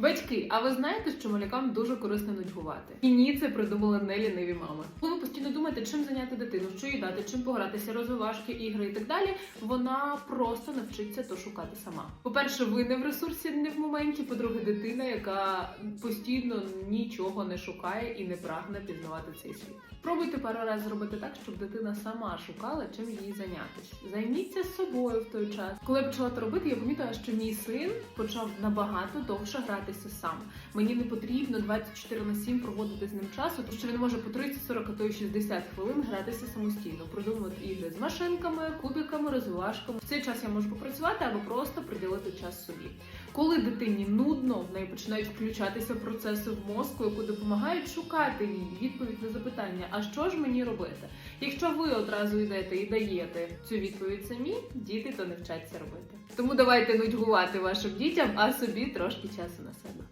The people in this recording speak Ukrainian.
Батьки, а ви знаєте, що малюкам дуже корисно нудьгувати? І ні, це придумали не ліниві мами. Коли ви постійно думаєте, чим зайняти дитину, що їй дати, чим погратися, розвивашки, ігри і так далі, вона просто навчиться то шукати сама. По-перше, ви не в ресурсі, не в моменті. По-друге, дитина, яка постійно нічого не шукає і не прагне пізнавати цей світ. Пробуйте пару разів зробити так, щоб дитина сама шукала, чим їй зайнятися. Займіться собою в той час. Коли я почала це робити, я помітила, що мій син почав набагато довше гратися сам. Мені не потрібно 24 на 7 проводити з ним часу, тому що він може по 30, 40, а то й 60 хвилин гратися самостійно, придумувати ігри з машинками, кубиками, розвивашками. В цей час я можу попрацювати або просто приділити час собі. Коли дитині нудно, в неї починають включатися процеси в мозку, які допомагають шукати їй відповідь на запитання, а що ж мені робити? Якщо ви одразу йдете і даєте цю відповідь самі, діти то не вчаться робити. Тому давайте нудьгувати вашим дітям, а собі трошки часу на себе.